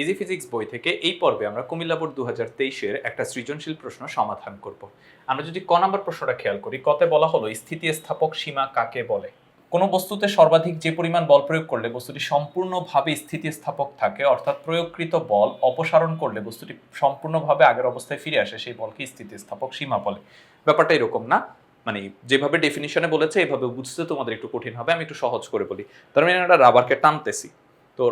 Easy physics বই থেকে এই পর্বে আমরা কুমিল্লা বোর্ড দু হাজার তেইশের একটা সৃজনশীল প্রশ্ন সমাধান করব। আমরা যদি ক নম্বর প্রশ্নটা খেয়াল করি, কতে বলা হলো, স্থিতিস্থাপক সীমা কাকে বলে? কোনো বস্তুতে সর্বাধিক যে পরিমাণ বল প্রয়োগ করলে বস্তুটি সম্পূর্ণভাবে স্থিতিস্থাপক থাকে, অর্থাৎ প্রয়োগকৃত বল অপসারণ করলে বস্তুটি সম্পূর্ণভাবে আগের অবস্থায় ফিরে আসে, সেই বলকে স্থিতিস্থাপক সীমা বলে। ব্যাপারটা এরকম না? মানে যেভাবে ডেফিনিশনে বলেছে, এভাবে বুঝতে তোমাদের একটু কঠিন হবে, আমি একটু সহজ করে বলি। তার মানে একটা রাবারকে টানতেছি। তো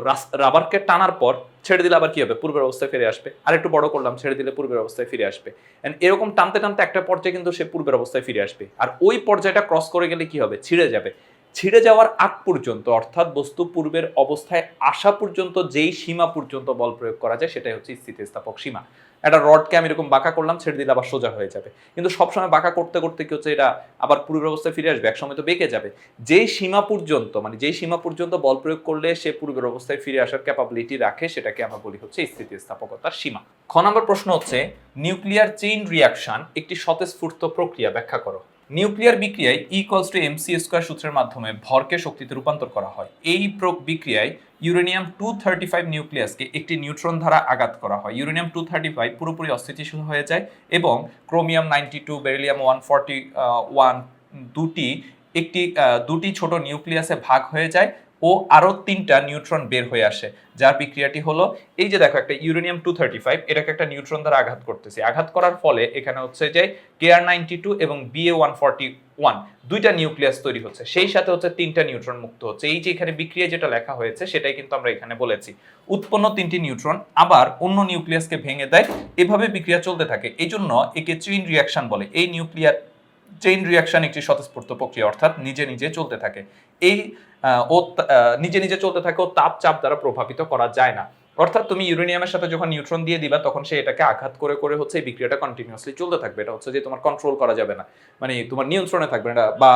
রাবারকে টানার পর ছেড়ে দিলে আবার কি হবে? পূর্বের অবস্থায় ফিরে আসবে। আর একটু বড় করলাম, ছেড়ে দিলে পূর্বের অবস্থায় ফিরে আসবে। অ্যান্ড এরকম টানতে টানতে একটা পর্যায়ে কিন্তু সে পূর্বের অবস্থায় ফিরে আসবে। আর ওই পর্যায়টা ক্রস করে গেলে কি হবে? ছিঁড়ে যাবে। ছিঁড়ে যাওয়ার আগ পর্যন্ত, অর্থাৎ বস্তু পূর্বের অবস্থায় আসা পর্যন্ত যেই সীমা পর্যন্ত বল প্রয়োগ করা যায়, সেটাই হচ্ছে স্থিতিস্থাপক সীমা। একটা রডকে আমি এরকম বাঁকা করলাম, ছেড়ে দিলে আবার সোজা হয়ে যাবে। কিন্তু সবসময় বাঁকা করতে করতে কি হচ্ছে, এটা আবার পূর্বের অবস্থায় ফিরে আসবে, একসময় তো বেঁকে যাবে। যেই সীমা পর্যন্ত মানে যেই সীমা পর্যন্ত বল প্রয়োগ করলে সে পূর্বের অবস্থায় ফিরে আসার ক্যাপাবিলিটি রাখে, সেটাকে আমরা বলি হচ্ছে স্থিতিস্থাপকতার সীমা। খ নম্বর প্রশ্ন হচ্ছে নিউক্লিয়ার চেইন রিয়াকশন একটি স্বতঃস্ফূর্ত প্রক্রিয়া, ব্যাখ্যা করো। নিউক্লিয়ার বিক্রিয়ায় ইকলস টু এমসি স্কোয়ার সূত্রের মাধ্যমে ভরকে শক্তিতে রূপান্তর করা হয়। এই বিক্রিয়ায় ইউরেনিয়াম টু থার্টি ফাইভ নিউক্লিয়াসকে একটি নিউট্রন দ্বারা আঘাত করা হয়। ইউরেনিয়াম টু থার্টি ফাইভ পুরোপুরি অস্থিতিশীল হয়ে যায় এবং chromium ninety two beryllium one forty one দুটি, একটি দুটি ছোট নিউক্লিয়াসে ভাগ হয়ে যায় ও আরও তিনটা নিউট্রন বের হয়ে আসে। যার বিক্রিয়াটি হলো, এই যে দেখো একটা ইউরেনিয়াম টু থার্টি ফাইভ এটাকে একটা নিউট্রন দ্বারা আঘাত করতেছে। আঘাত করার ফলে এখানে হচ্ছে যে কেআর নাইনটি টু এবং বিএ ওয়ান ফর্টি ওয়ান দুইটা নিউক্লিয়াস তৈরি হচ্ছে। সেই সাথে হচ্ছে তিনটা নিউট্রন মুক্ত হচ্ছে। এই যে এখানে বিক্রিয়া যেটা লেখা হয়েছে, সেটাই কিন্তু আমরা এখানে বলেছি। উৎপন্ন তিনটি নিউট্রন আবার অন্য নিউক্লিয়াসকে ভেঙে দেয়। এভাবে বিক্রিয়া চলতে থাকে। এই জন্য একে চেইন রিয়াকশন বলে। এই নিউক্লিয়ার চেইন রিয়াকশন একটি স্বতঃস্ফূর্ত প্রক্রিয়া, অর্থাৎ নিজে নিজে চলতে থাকে। এই ও নিজে নিজে চলতে থাকে ও তাপ চাপ দ্বারা প্রভাবিত করা যায় না। অর্থাৎ তুমি ইউরেনিয়ামের সাথে যখন নিউট্রন দিয়ে দিবা, তখন সে এটাকে আঘাত করে করে হচ্ছে এই বিক্রিয়াটা কন্টিনিউয়াসলি চলতে থাকবে। এটা হচ্ছে যে তোমার কন্ট্রোল করা যাবে না। মানে তোমার নিয়ন্ত্রণে থাকবে এটা বা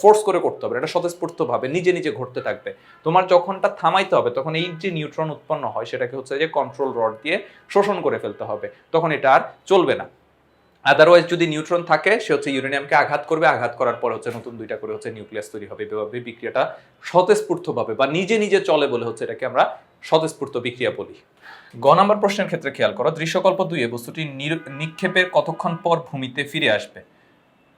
ফোর্স করে করতে হবে এটা স্বতঃস্ফূর্তভাবে নিজে নিজে ঘটতে থাকবে। তোমার যখনটা থামাইতে হবে, তখন এই যে নিউট্রন উৎপন্ন হয়, সেটাকে হচ্ছে যে কন্ট্রোল রড দিয়ে শোষণ করে ফেলতে হবে। তখন এটা আর চলবে না। আদারওয়াইজ যদি নিউট্রন থাকে, সে হচ্ছে ইউরেনিয়ামকে আঘাত করবে, আঘাত করার পর হচ্ছে নতুন দুইটা করে হচ্ছে নিউক্লিয়াস তৈরি হবে। এভাবে বিক্রিয়াটা স্বতঃস্ফূর্তভাবে বা নিজে নিজে চলে বলে হচ্ছে এটাকে আমরা স্বতঃস্ফূর্ত বিক্রিয়া বলি। গ নাম্বার প্রশ্নের ক্ষেত্রে খেয়াল করো, দৃশ্যকল্প দুইয়ে বস্তুটি নিক্ষেপের কতক্ষণ পর ভূমিতে ফিরে আসবে?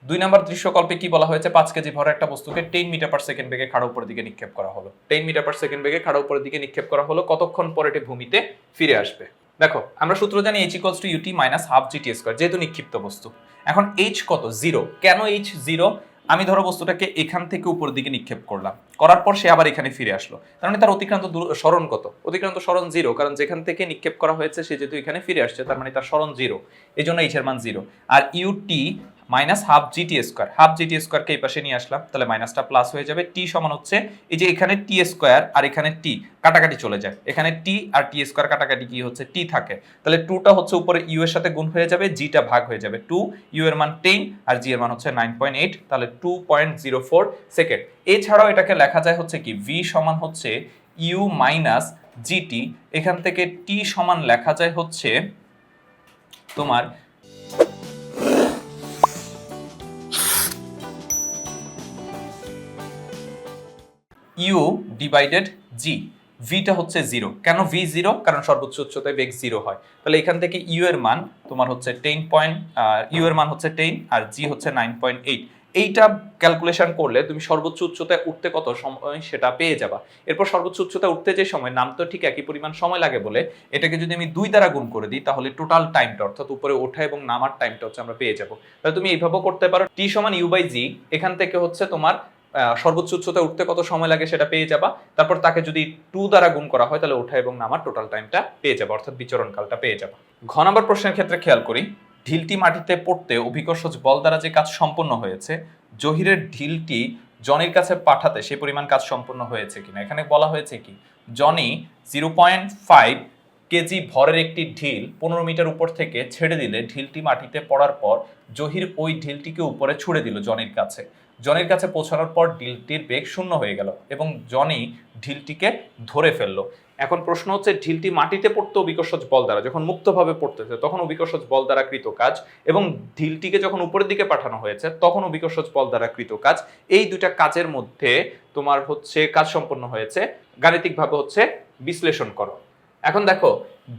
দুই নম্বর দৃশ্যকল্পে কি বলা হয়েছে? পাঁচ কেজি ভর একটা বস্তুকে টেন মিটার পার সেকেন্ড বেগে খাড়া উপরের দিকে নিক্ষেপ করা হলো। টেন মিটার পার সেকেন্ড বেগে খাড়া উপরের দিকে নিক্ষেপ করা হলো, কতক্ষণ পর এটি ভূমিতে ফিরে আসবে? দেখো, আমরা সূত্র জানি H equals to UT minus half GT square যেহেতু নিক্ষিপ্ত বস্তু। এখন এইচ কত? জিরো কেন এইচ জিরো আমি ধরো বস্তুটাকে এখান থেকে উপর দিকে নিক্ষেপ করলাম। করার পর সে আবার এখানে ফিরে আসলো। তার মানে তার অতিক্রান্ত স্মরণ কত? অতিক্রান্ত স্মরণ জিরো কারণ যেখান থেকে নিক্ষেপ করা হয়েছে সে যেহেতু এখানে ফিরে আসছে, তার মানে তার স্মরণ জিরো এই জন্য এইচ এর মান জিরো আর UT minus half GT square. Half GT স্কোয়ারকে এই পাশে নিয়ে আসলাম, তাহলে মাইনাসটা প্লাস হয়ে যাবে টি সমান হচ্ছে এই যে এখানে টি স্কোয়ার আর এখানে টি কাটাকাটি চলে যায়। এখানে টি আর টি স্কোয়ার কাটাকাটি কি হচ্ছে? টি থাকে। তাহলে টুটা হচ্ছে উপরে ইউ এর সাথে গুণ হয়ে যাবে জিটা ভাগ হয়ে যাবে টু ইউ এর মান টেন আর জি এর মান হচ্ছে নাইন পয়েন্ট এইট তাহলে two point zero four second এছাড়াও এটাকে লেখা যায় হচ্ছে কি ভি সমান হচ্ছে ইউ মাইনাস জিটি এখান থেকে টি সমান লেখা যায় হচ্ছে তোমার ইউ ডিভাইডেড জি ভিটা হচ্ছে জিরো কেন ভি জিরো কারণ সর্বোচ্চ উচ্চতায় বেগ জিরো হয়। তাহলে এখান থেকে ইউ এর মান তোমার হচ্ছে টেন পয়েন্ট ইউ এর মান হচ্ছে টেন আর জি হচ্ছে নাইন পয়েন্ট এইট এইটা ক্যালকুলেশন করলে তুমি সর্বোচ্চ উচ্চতায় উঠতে কত সময় সেটা পেয়ে যাবা। এরপর সর্বোচ্চ উচ্চতায় উঠতে যে সময়, নাম তো ঠিক একই পরিমাণ সময় লাগে বলে, এটাকে যদি আমি দুই দ্বারা গুণ করে দিই, তাহলে টোটাল টাইমটা অর্থাৎ উপরে ওঠা এবং নামার টাইমটা হচ্ছে আমরা পেয়ে যাব। তাহলে তুমি এইভাবেও করতে পারো। টি সমান ইউ বাই জি এখান থেকে হচ্ছে তোমার সর্বোচ্চ উচ্চতায় উঠতে কত সময় লাগে সেটা পেয়ে যাবা। তারপর তাকে যদি টু দ্বারা গুণ করা হয়, তাহলে ওঠা এবং নামার টোটাল টাইমটা পেয়ে যাবা, অর্থাৎ বিচরণ কালটা পেয়ে যাবা। ঘ নম্বর প্রশ্নের ক্ষেত্রে খেয়াল করি, ঢিলটি মাটিতে পড়তে অভিকর্ষজ বল দ্বারা যে কাজ সম্পন্ন হয়েছে, জহিরের ঢিলটি জনির কাছে পাঠাতে সে পরিমাণ কাজ সম্পন্ন হয়েছে কিনা। এখানে বলা হয়েছে কি, জনি জিরো পয়েন্ট ফাইভ কেজি ভরের একটি ঢিল পনেরো মিটার উপর থেকে ছেড়ে দিলে ঢিলটি মাটিতে পড়ার পর জহির ওই ঢিলটিকে উপরে ছুড়ে দিল জনির কাছে। জনির কাছে পৌঁছানোর পর ঢিলটির বেগ শূন্য হয়ে গেল এবং জনি ঢিলটিকে ধরে ফেলল। এখন প্রশ্ন হচ্ছে, ঢিলটি মাটিতে পড়তো অভিকর্ষজ বল দ্বারা? যখন মুক্তভাবে পড়তেছে, তখন অভিকর্ষজ বল দ্বারা কৃত কাজ এবং ঢিলটিকে যখন উপরের দিকে পাঠানো হয়েছে, তখন অভিকর্ষজ বল দ্বারা কৃত কাজ। এই দুইটা কাজের মধ্যে তোমার হচ্ছে কাজ সম্পন্ন হয়েছে। গাণিতিকভাবে হচ্ছে বিশ্লেষণ করো। এখন দেখো,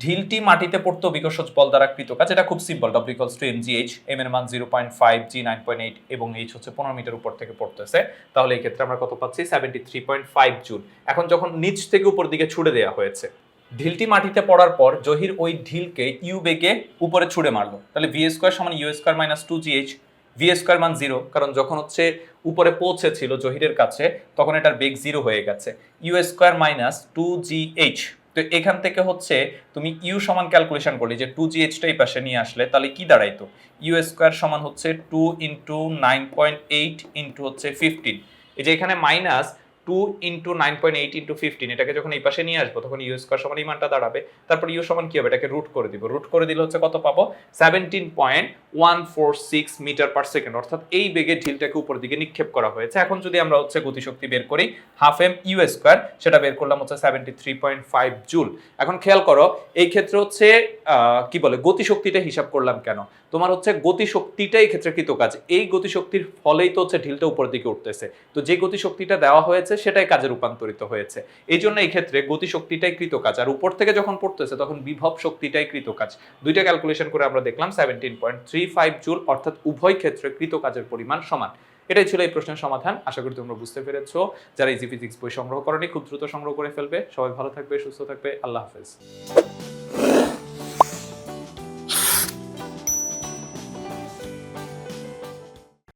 ঢিলটি মাটিতে পড়তো বিকশজ বল দ্বারা কৃত কাজ, এটা খুব simple W equals to M G H M এর মান zero point five G nine point eight এবং এইচ হচ্ছে পনেরো মিটার উপর থেকে পড়তেছে। তাহলে এই ক্ষেত্রে আমরা কত পাচ্ছি? Seventy three point five joule. এখন যখন নিচ থেকে উপর দিকে ছুড়ে দেওয়া হয়েছে, ঢিলটি মাটিতে পড়ার পর জহির ওই ঢিলকে ইউ বেগে উপরে ছুড়ে মারলো। তাহলে ভি স্কোয়ার সমান U square minus two G H V square মান জিরো কারণ যখন হচ্ছে উপরে পৌঁছেছিল জহিরের কাছে, তখন এটার বেগ জিরো হয়ে গেছে। U square minus two G H তো এখান থেকে হচ্ছে তুমি ইউ সমান ক্যালকুলেশন করলে, যে টু জি এইচটা এই পাশে নিয়ে আসলে তাহলে কি দাঁড়াইতো? ইউ স্কোয়ার সমান হচ্ছে two into nine point eight into হচ্ছে ফিফটিন এই যে এখানে minus two into nine point eight into fifteen এটাকে যখন এই পাশে নিয়ে আসব, তখন ইউ স্কোয়ার সমান এই দাঁড়াবে। তারপর ইউ সমান কি হবে? এটাকে রুট করে দিব। রুট করে দিলে হচ্ছে কত পাবো? Seventeen point one four six metre per second অর্থাৎ এই বেগে ঢিলটাকে উপর দিকে নিক্ষেপ করা হয়েছে। এখন যদি আমরা হচ্ছে গতিশক্তি বের করি হাফ এম ইউ স্কোয়ার সেটা বের করলাম হচ্ছে seventy three point five joule এখন খেয়াল করো, এই ক্ষেত্রে হচ্ছে কি বলে, গতিশক্তিটা হিসাব করলাম কেন? তোমার হচ্ছে গতিশক্তিটা এই ক্ষেত্রে কৃত কাজ এই গতিশক্তির ফলেই তো হচ্ছে ঢিলটা উপর দিকে উঠতেছে। তো যে গতিশক্তিটা দেওয়া হয়েছে সেটাই কাজে রূপান্তরিত হয়েছে। এই জন্য এই ক্ষেত্রে গতিশক্তিটাই কৃত কাজ আর উপর থেকে যখন পড়তেছে, তখন বিভব শক্তিটাই কৃত কাজ দুইটা ক্যালকুলেশন করে আমরা দেখলাম seventeen point three five joule অর্থাৎ উভয় ক্ষেত্রে কৃত কাজের পরিমাণ সমান। এটাই ছিল এই প্রশ্নের সমাধান। আশা করি তোমরা বুঝতে পেরেছ। যারা ইজি ফিজিক্স বই সংগ্রহ করেনি, খুব দ্রুত সংগ্রহ করে ফেলবে। সবাই ভালো থাকবে, সুস্থ থাকবে। আল্লাহ হাফেজ।